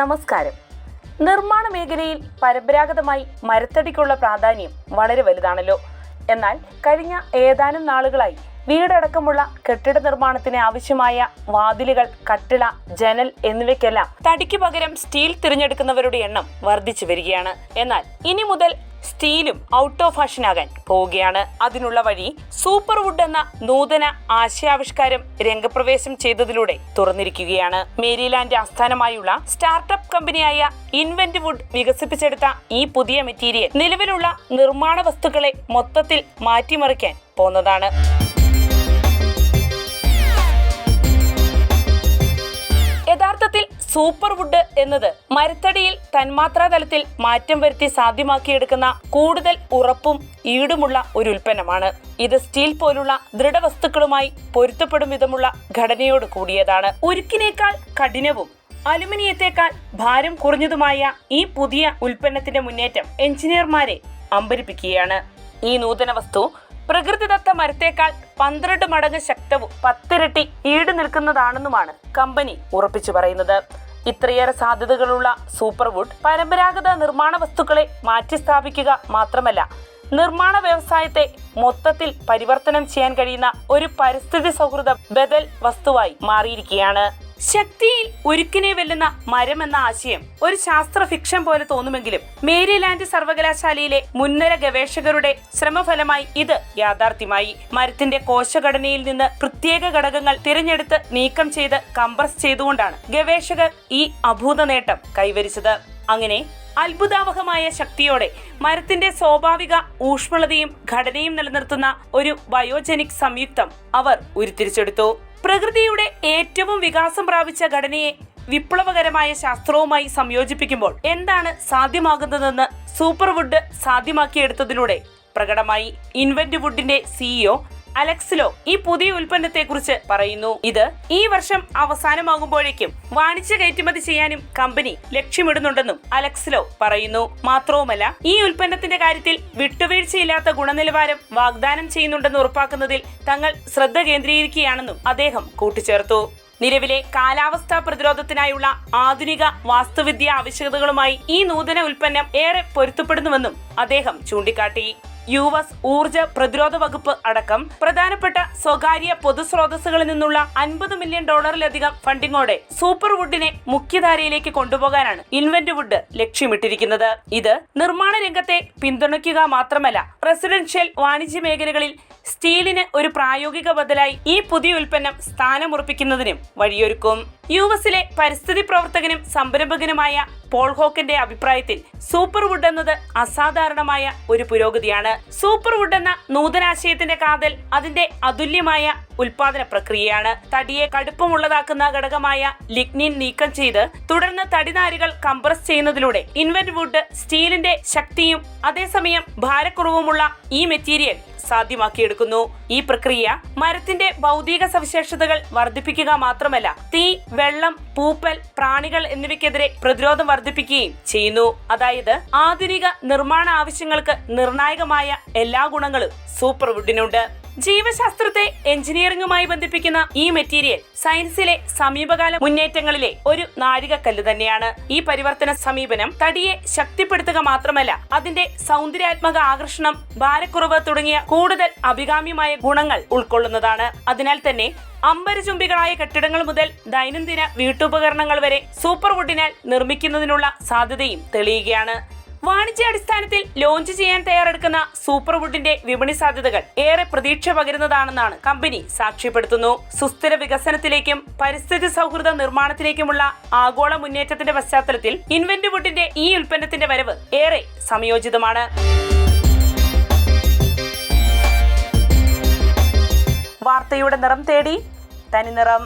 നമസ്കാരം. നിർമ്മാണ മേഖലയിൽ പരമ്പരാഗതമായി മരത്തടിക്കുള്ള പ്രാധാന്യം വളരെ വലുതാണല്ലോ. എന്നാൽ കഴിഞ്ഞ ഏതാനും നാളുകളായി വീടടക്കമുള്ള കെട്ടിട നിർമ്മാണത്തിന് ആവശ്യമായ വാതിലുകൾ കട്ടിള ജനൽ എന്നിവയ്ക്കെല്ലാം തടിക്ക് പകരം സ്റ്റീൽ തിരഞ്ഞെടുക്കുന്നവരുടെ എണ്ണം വർദ്ധിച്ചു വരികയാണ്. എന്നാൽ ഇനി മുതൽ സ്റ്റീലും ഔട്ട് ഓഫ് ഫാഷൻ ആകാൻ പോവുകയാണ്. അതിനുള്ള വഴി സൂപ്പർ വുഡ് എന്ന നൂതന ആശയാവിഷ്കാരം രംഗപ്രവേശം ചെയ്തതിലൂടെ തുറന്നിരിക്കുകയാണ്. മേരിലാൻഡ് ആസ്ഥാനമായുള്ള സ്റ്റാർട്ടപ്പ് കമ്പനിയായ ഇൻവെന്റ് വുഡ് വികസിപ്പിച്ചെടുത്ത ഈ പുതിയ മെറ്റീരിയൽ നിലവിലുള്ള നിർമ്മാണ വസ്തുക്കളെ മൊത്തത്തിൽ മാറ്റിമറിക്കാൻ പോന്നതാണ്. സൂപ്പർ വുഡ് എന്നത് മരത്തടിയിൽ തന്മാത്രാ തലത്തിൽ മാറ്റം വരുത്തി സാധ്യമാക്കിയെടുക്കുന്ന കൂടുതൽ ഉറപ്പും ഈടുമുള്ള ഒരു ഉൽപ്പന്നമാണ്. ഇത് സ്റ്റീൽ പോലുള്ള ദൃഢവസ്തുക്കളുമായി പൊരുത്തപ്പെടും വിധമുള്ള ഘടനയോട് കൂടിയതാണ്. ഉരുക്കിനേക്കാൾ കഠിനവും അലുമിനിയത്തേക്കാൾ ഭാരം കുറഞ്ഞതുമായ ഈ പുതിയ ഉൽപ്പന്നത്തിന്റെ മുന്നേറ്റം എഞ്ചിനീയർമാരെ അമ്പരിപ്പിക്കുകയാണ്. ഈ നൂതന വസ്തു പ്രകൃതിദത്ത മരത്തേക്കാൾ പന്ത്രണ്ട് മടങ്ങ് ശക്തവും പത്തിരട്ടി ഈട് നിൽക്കുന്നതാണെന്നുമാണ് കമ്പനി ഉറപ്പിച്ചു പറയുന്നത്. ഇത്രയേറെ സാധ്യതകളുള്ള സൂപ്പർവുഡ് പരമ്പരാഗത നിർമ്മാണ വസ്തുക്കളെ മാറ്റിസ്ഥാപിക്കുക മാത്രമല്ല നിർമ്മാണ വ്യവസായത്തെ മൊത്തത്തിൽ പരിവർത്തനം ചെയ്യാൻ കഴിയുന്ന ഒരു പരിസ്ഥിതി സൗഹൃദ ബദൽ വസ്തുവായി മാറിയിരിക്കുകയാണ്. ശക്തിയിൽ ഒരുക്കിനെ വെല്ലുന്ന മരം എന്ന ആശയം ഒരു ശാസ്ത്ര ഫിക്ഷൻ പോലെ തോന്നുമെങ്കിലും മേരിലാൻഡ് സർവകലാശാലയിലെ മുൻനിര ഗവേഷകരുടെ ശ്രമഫലമായി ഇത് യാഥാർത്ഥ്യമായി. മരത്തിന്റെ കോശഘടനയിൽ നിന്ന് പ്രത്യേക ഘടകങ്ങൾ തിരഞ്ഞെടുത്ത് നീക്കം ചെയ്ത് കംപ്രസ് ചെയ്തുകൊണ്ടാണ് ഗവേഷകർ ഈ അഭൂത നേട്ടം കൈവരിച്ചത്. അങ്ങനെ അത്ഭുതാവഹമായ ശക്തിയോടെ മരത്തിന്റെ സ്വാഭാവിക ഊഷ്മളതയും ഘടനയും നിലനിർത്തുന്ന ഒരു ബയോജനിക് സംയുക്തം അവർ ഉരുത്തിരിച്ചെടുത്തു. പ്രകൃതിയുടെ ഏറ്റവും വികാസം പ്രാപിച്ച ഘടനയെ വിപ്ലവകരമായ ശാസ്ത്രവുമായി സംയോജിപ്പിക്കുമ്പോൾ എന്താണ് സാധ്യമാകുന്നതെന്ന് സൂപ്പർവുഡ് സാധ്യമാക്കിയെടുത്തതിലൂടെ പ്രകടമായി. ഇൻവെന്റ് വുഡിന്റെ സിഇഒ അലക്സിലോ ഈ പുതിയ ഉൽപ്പന്നത്തെക്കുറിച്ച് പറയുന്നു. ഇത് ഈ വർഷം അവസാനമാകുമ്പോഴേക്കും വാണിജ്യ കയറ്റുമതി ചെയ്യാനും കമ്പനി ലക്ഷ്യമിടുന്നുണ്ടെന്നും അലക്സിലോ പറയുന്നു. മാത്രവുമല്ല ഈ ഉൽപ്പന്നത്തിന്റെ കാര്യത്തിൽ വിട്ടുവീഴ്ചയില്ലാത്ത ഗുണനിലവാരം വാഗ്ദാനം ചെയ്യുന്നുണ്ടെന്ന് ഉറപ്പാക്കുന്നതിൽ തങ്ങൾ ശ്രദ്ധ കേന്ദ്രീകരിക്കുകയാണെന്നും അദ്ദേഹം കൂട്ടിച്ചേർത്തു. നിലവിലെ കാലാവസ്ഥാ പ്രതിരോധത്തിനായുള്ള ആധുനിക വാസ്തുവിദ്യ ആവശ്യകതകളുമായി ഈ നൂതന ഉൽപ്പന്നം ഏറെ പൊരുത്തപ്പെടുന്നുവെന്നും അദ്ദേഹം ചൂണ്ടിക്കാട്ടി. യു എസ് ഊർജ പ്രതിരോധ വകുപ്പ് അടക്കം പ്രധാനപ്പെട്ട സ്വകാര്യ പൊതുസ്രോതസ്സുകളിൽ നിന്നുള്ള അൻപത് മില്യൺ ഡോളറിലധികം ഫണ്ടിങ്ങോടെ സൂപ്പർ വുഡിനെ മുഖ്യധാരയിലേക്ക് കൊണ്ടുപോകാനാണ് ഇൻവെന്റ് വുഡ് ലക്ഷ്യമിട്ടിരിക്കുന്നത്. ഇത് നിർമ്മാണ രംഗത്തെ പിന്തുണയ്ക്കുക മാത്രമല്ല റെസിഡൻഷ്യൽ വാണിജ്യ മേഖലകളിൽ സ്റ്റീലിന് ഒരു പ്രായോഗിക ബദലായി ഈ പുതിയ ഉൽപ്പന്നം സ്ഥാനമുറപ്പിക്കുന്നതിനും വഴിയൊരുക്കും. യു എസിലെ പരിസ്ഥിതി പ്രവർത്തകനും സംരംഭകനുമായ പോൾ ഹോക്കിന്റെ അഭിപ്രായത്തിൽ സൂപ്പർ വുഡ് എന്നത് അസാധാരണമായ ഒരു പുരോഗതിയാണ്. സൂപ്പർ വുഡ് എന്ന നൂതനാശയത്തിന്റെ കാതൽ അതിന്റെ അതുല്യമായ ഉൽപാദന പ്രക്രിയയാണ്. തടിയെ കടുപ്പമുള്ളതാക്കുന്ന ഘടകമായ ലിഗ്നിൻ നീക്കം ചെയ്ത് തുടർന്ന് തടിനാരുകൾ കംപ്രസ് ചെയ്യുന്നതിലൂടെ ഇൻവെന്റ് വുഡ് സ്റ്റീലിന്റെ ശക്തിയും അതേസമയം ഭാരക്കുറവുമുള്ള ഈ മെറ്റീരിയൽ സാധ്യമാക്കിയെടുക്കുന്നു. ഈ പ്രക്രിയ മരത്തിന്റെ ഭൗതിക സവിശേഷതകൾ വർദ്ധിപ്പിക്കുക മാത്രമല്ല തീ വെള്ളം പൂപ്പൽ പ്രാണികൾ എന്നിവയ്ക്കെതിരെ പ്രതിരോധം വർദ്ധിപ്പിക്കുകയും ചെയ്യുന്നു. അതായത് ആധുനിക നിർമ്മാണ ആവശ്യങ്ങൾക്ക് നിർണായകമായ എല്ലാ ഗുണങ്ങളും സൂപ്പർ വുഡിനുണ്ട് ജീവശാസ്ത്രത്തെ എഞ്ചിനീയറിംഗുമായി ബന്ധിപ്പിക്കുന്ന ഈ മെറ്റീരിയൽ സയൻസിലെ സമീപകാല മുന്നേറ്റങ്ങളിലെ ഒരു നാഴികക്കല്ല് തന്നെയാണ്. ഈ പരിവർത്തന സമീപനം തടിയെ ശക്തിപ്പെടുത്തുക മാത്രമല്ല അതിന്റെ സൗന്ദര്യാത്മക ആകർഷണം ഭാരക്കുറവ് തുടങ്ങിയ കൂടുതൽ അഭികാമ്യമായ ഗുണങ്ങൾ ഉൾക്കൊള്ളുന്നതാണ്. അതിനാൽ തന്നെ അമ്പരചുംബികളായ കെട്ടിടങ്ങൾ മുതൽ ദൈനംദിന വീട്ടുപകരണങ്ങൾ വരെ സൂപ്പർ വുഡിനാൽ നിർമ്മിക്കുന്നതിനുള്ള സാധ്യതയും തെളിയുകയാണ്. വാണിജ്യാടിസ്ഥാനത്തിൽ ലോഞ്ച് ചെയ്യാൻ തയ്യാറെടുക്കുന്ന സൂപ്പർ വുഡിന്റെ വിപണി സാധ്യതകൾ ഏറെ പ്രതീക്ഷ പകരുന്നതാണെന്നാണ് കമ്പനി സാക്ഷ്യപ്പെടുത്തുന്നു. സുസ്ഥിര വികസനത്തിലേക്കും പരിസ്ഥിതി സൗഹൃദ നിർമ്മാണത്തിലേക്കുമുള്ള ആഗോള മുന്നേറ്റത്തിന്റെ പശ്ചാത്തലത്തിൽ ഇൻവെന്റ് വുഡിന്റെ ഈ ഉൽപ്പന്നത്തിന്റെ വരവ് ഏറെ സംയോജിതമാണ് വാർത്തയുടെ നിറം തേടി തനിനിറം